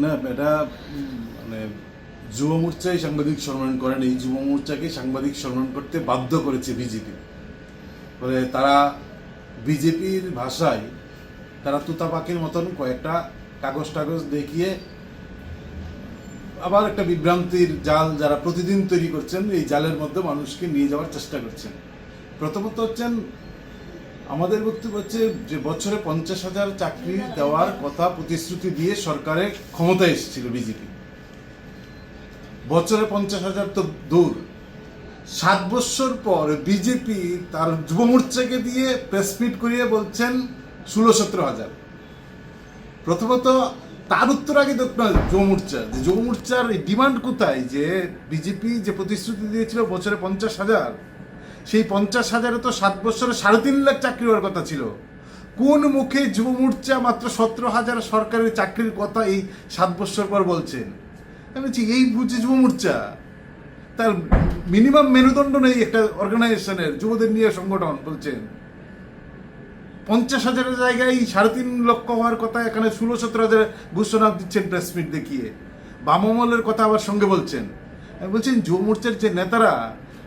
না, এটা মানে যুব মোর্চাই সাংবাদিক সম্মান করেন। এই যুব মোর্চাকে সাংবাদিক সম্মান করতে বাধ্য করেছে বিজেপি। ফলে তারা বিজেপির ভাষায় তারা তুতা পাখির মতন কয়েকটা কাগজ টাগজ দেখিয়ে আবার একটা বিভ্রান্তির জাল যারা প্রতিদিন তৈরি করছেন, এই জালের মধ্যে মানুষকে নিয়ে যাওয়ার চেষ্টা করছেন। প্রথমত হচ্ছেন আমাদের বক্তব্য হচ্ছে যে বছরে পঞ্চাশ হাজার চাকরি দেওয়ার কথা প্রতিশ্রুতি দিয়ে সরকারের ক্ষমতায় এসেছিল বিজেপি। বছরে পঞ্চাশ হাজার তো দূর। সাত বছর পর বিজেপি তার যুব মোর্চাকে দিয়ে প্রেসমিট করিয়ে বলছেন ষোলো সতেরো হাজার। প্রথমত তার উত্তর আগে দেখ না যুব মোর্চা। যে যুব মোর্চার ডিমান্ড কোথায়? যে বিজেপি যে প্রতিশ্রুতি দিয়েছিল বছরে পঞ্চাশ হাজার সেই পঞ্চাশ হাজারে তো সাত বছরে সাড়ে তিন লাখ চাকরি হওয়ার কথা ছিল। কোন মুখে যুব মোর্চা মাত্র সতেরো হাজার সরকারি চাকরির কথা এই সাত বছর পর বলছেন? আমি বলছি, এই বুঝে যুব মোর্চা? তার মিনিমাম মেরুদণ্ড নেই একটা অর্গানাইজেশনের যুবদের নিয়ে সংগঠন বলছেন। পঞ্চাশ হাজারের জায়গায় সাড়ে তিন লক্ষ হওয়ার কথা, এখানে ষোলো সতেরো হাজার ঘোষণা দিচ্ছেন প্রেস মিট দেখিয়ে। বামমলের কথা আবার সঙ্গে বলছেন। বলছেন যুব মোর্চার যে নেতারা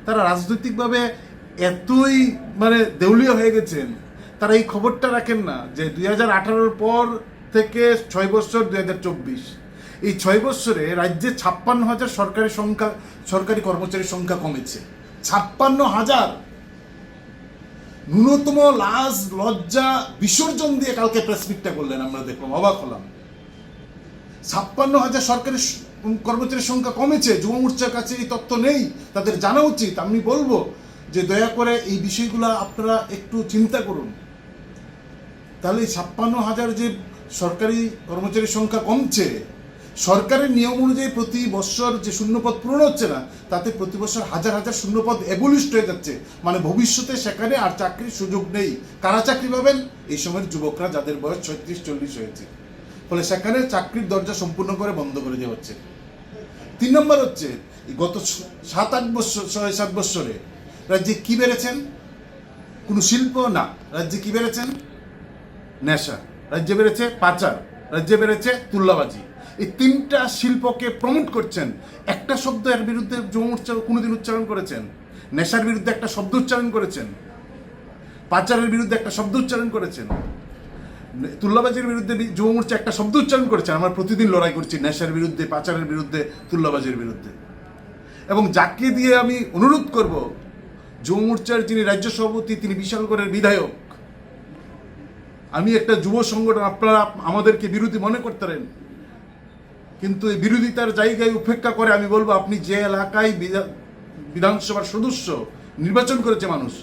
তারা রাজনৈতিকভাবে এতই মানে দেউলিয়া হয়ে গেছেন, তারা এই খবরটা রাখেন না যে দুই হাজার পর থেকে ছয় বছর দুই হাজার চব্বিশ। এই ছয় বছরে রাজ্যে ছাপ্পান্ন হাজার সরকারি সংখ্যা, সরকারি কর্মচারীর সংখ্যা কমেছে। ছাপ্পান্ন হাজার! ন্যূনতম লাজ, লজ্জা, বিসর্জন দিয়ে কালকে প্রেস মিটটা করলেন, আমরা দেখলাম, অবাক হলাম। ছাপ্পান্ন হাজার সরকারি কর্মচারীর সংখ্যা কমেছে, যুব মোর্চার কাছে এই তথ্য নেই, তাদের জানা উচিত। আমি বলব যে দয়া করে এই বিষয়গুলো আপনারা একটু চিন্তা করুন। তাহলে ছাপ্পান্ন হাজার যে সরকারি কর্মচারীর সংখ্যা কমছে, সরকারের নিয়ম অনুযায়ী প্রতি বছর যে শূন্যপদ পূরণ হচ্ছে না, তাতে প্রতি বছর হাজার হাজার শূন্যপদ এবলিস্ট হয়ে যাচ্ছে। মানে ভবিষ্যতে সেখানে আর চাকরির সুযোগ নেই। কারা চাকরি পাবেন? এই সময়ের যুবকরা যাদের বয়স ছত্রিশ চল্লিশ হয়েছে। ফলে সেখানে চাকরির দরজা সম্পূর্ণ করে বন্ধ করে দেওয়া হচ্ছে। তিন নম্বর হচ্ছে, গত সাত আট বছর, ছয় সাত বছরে রাজ্যে কি বেড়েছেন? কোনো শিল্প? না। রাজ্যে কি বেড়েছেন? নেশা। রাজ্যে বেড়েছে পাচার। রাজ্যে বেড়েছে তুল্লাবাজি। এই তিনটা শিল্পকে প্রমোট করছেন। একটা শব্দ এর বিরুদ্ধে যুব মোর্চা কোনোদিন উচ্চারণ করেছেন। নেশার বিরুদ্ধে একটা শব্দ উচ্চারণ করেছেন। পাচারের বিরুদ্ধে একটা শব্দ উচ্চারণ করেছেন। তুল্লাবাজির বিরুদ্ধে যুব মোর্চা একটা শব্দ উচ্চারণ করেছেন আমরা প্রতিদিন লড়াই করছি নেশার বিরুদ্ধে, পাচারের বিরুদ্ধে তুল্লাবাজির বিরুদ্ধে। এবং যাকে দিয়ে আমি অনুরোধ করব, যুব মোর্চার যিনি রাজ্য সভাপতি, তিনি বিশালগড়ের বিধায়ক। আমি একটা যুব সংগঠন, আপনারা আমাদেরকে বিরোধী মনে করতেন কিন্তু এই বিরোধিতার জায়গায় উপেক্ষা করে আমি বলব, আপনি যে এলাকায় বিধা- বিধানসভার সদস্য নির্বাচন করেছে মানুষ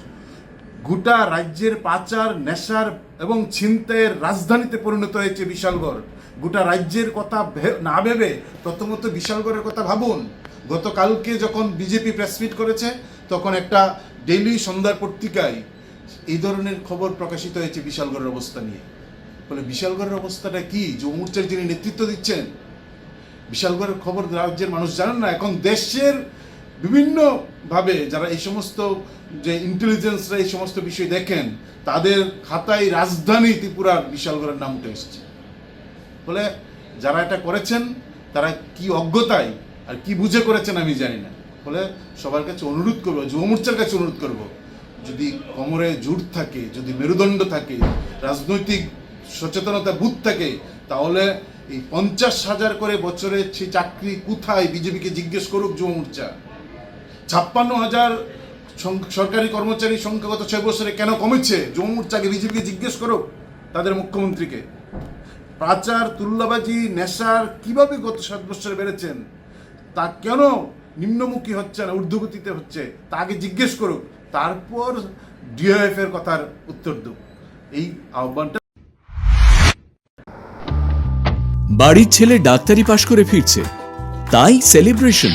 গোটা রাজ্যের পাচার, নেশার এবং ছিনতাইয়ের রাজধানীতে পরিণত হয়েছে বিশালগড়। গোটা রাজ্যের কথা না ভেবে প্রথমত বিশালগড়ের কথা ভাবুন। গতকালকে যখন বিজেপি প্রেসমিট করেছে, তখন একটা ডেইলি সন্ধ্যার পত্রিকায় এই ধরনের খবর প্রকাশিত হয়েছে বিশালগড়ের অবস্থা নিয়ে। বলে বিশালগড়ের অবস্থাটা কি? যুব মোর্চার যিনি নেতৃত্ব দিচ্ছেন, বিশালগড়ের খবর রাজ্যের মানুষ জানেন না? এখন দেশের বিভিন্ন ভাবে যারা এই সমস্ত যে ইন্টেলিজেন্সরা এই সমস্ত বিষয় দেখেন, তাদের খাতায় রাজধানী ত্রিপুরার বিশালগড়ের নাম উঠে এসেছে। বলে যারা এটা করেছেন, তারা কি অজ্ঞতায় আর কি বুঝে করেছেন আমি জানি না। বলে সবার কাছে অনুরোধ করব, যুব মোর্চার কাছে অনুরোধ করব, যদি কোমরে জুট থাকে, যদি মেরুদণ্ড থাকে, রাজনৈতিক সচেতনতা বুথ থাকে, তাহলে এই পঞ্চাশ হাজার করে বছরের সে চাকরি কোথায়? বিজেপিকে জিজ্ঞেস করুক যুব মোর্চা। ছাপ্পান্ন হাজার সরকারি কর্মচারীর সংখ্যা গত ছয় বছরে কেন কমেছে? যুব মোর্চাকে বিজেপিকে জিজ্ঞেস করো তাদের মুখ্যমন্ত্রীকে। পাচার, তুল্লাবাজি, নেশার কীভাবে গত সাত বছরে বেড়েছেন? তা কেন নিম্নমুখী হচ্ছে না, ঊর্ধ্বগতিতে হচ্ছে? তা আগে জিজ্ঞেস করুক তারপর ডিওএফ এর কথার উত্তর দেব। এই আহ্বানটা বাড়ির ছেলে ডাক্তারি পাশ করে ফিরছে। তাই সেলিব্রেশন